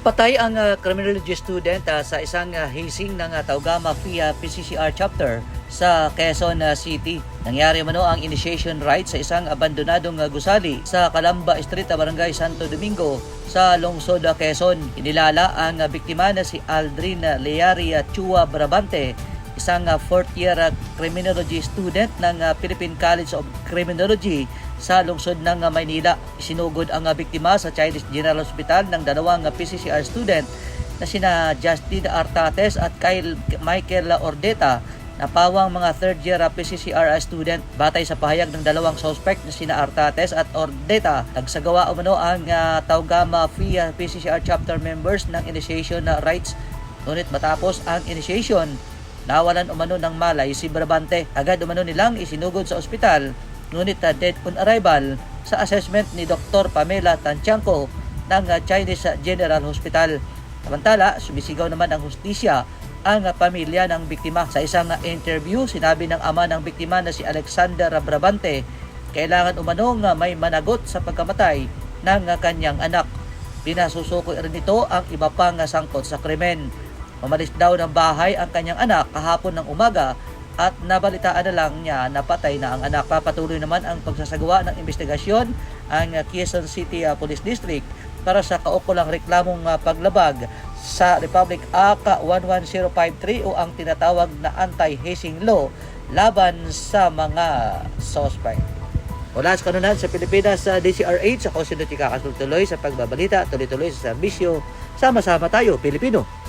Patay ang uh, criminology student uh, sa isang uh, hazing ng uh, Taugama FIA PCCR chapter sa Quezon uh, City. Nangyari mano ang initiation rite sa isang abandonadong uh, gusali sa Calamba Street, uh, Barangay Santo Domingo sa Lungsod, uh, Quezon. Inilala ang uh, biktima na si Aldrin Leari uh, Chua Brabante isang uh, fourth year uh, criminology student ng uh, Philippine College of Criminology sa lungsod ng uh, Maynila. Isinugod ang uh, biktima sa Chinese General Hospital ng dalawang uh, PCCR student na sina Justin Artates at Kyle Michael Ordeta. Na pawang mga third year PCCR student batay sa pahayag ng dalawang suspect na sina Artates at Ordeta. Nagsagawa umano ang uh, Taugama FIA PCCR chapter members ng initiation na rights. Ngunit matapos ang initiation Nawalan umano ng malay si Brabante. Agad umano nilang isinugod sa ospital, ngunit uh, dead on arrival sa assessment ni Dr. Pamela Tanchanko ng uh, Chinese General Hospital. Samantala, sumisigaw naman ang hustisya ang pamilya ng biktima. Sa isang uh, interview, sinabi ng ama ng biktima na si Alexander Brabante, kailangan umanong may managot sa pagkamatay ng uh, kanyang anak. Pinasusukoy rin ito ang iba pang sangkot sa krimen. Umalis daw ng bahay ang kanyang anak kahapon ng umaga at nabalitaan na lang niya na patay na ang anak. Papatuloy naman ang pagsasagawa ng investigasyon ang Quezon City uh, Police District para sa kaukulang reklamong uh, paglabag sa Republic Act 11053 o ang tinatawag na anti-hazing law laban sa mga suspect. Mula sa kanunan sa Pilipinas sa DCRH, ako si Nutika Kasultuloy sa pagbabalita, tuloy-tuloy sa serbisyo. Sama-sama tayo, Pilipino.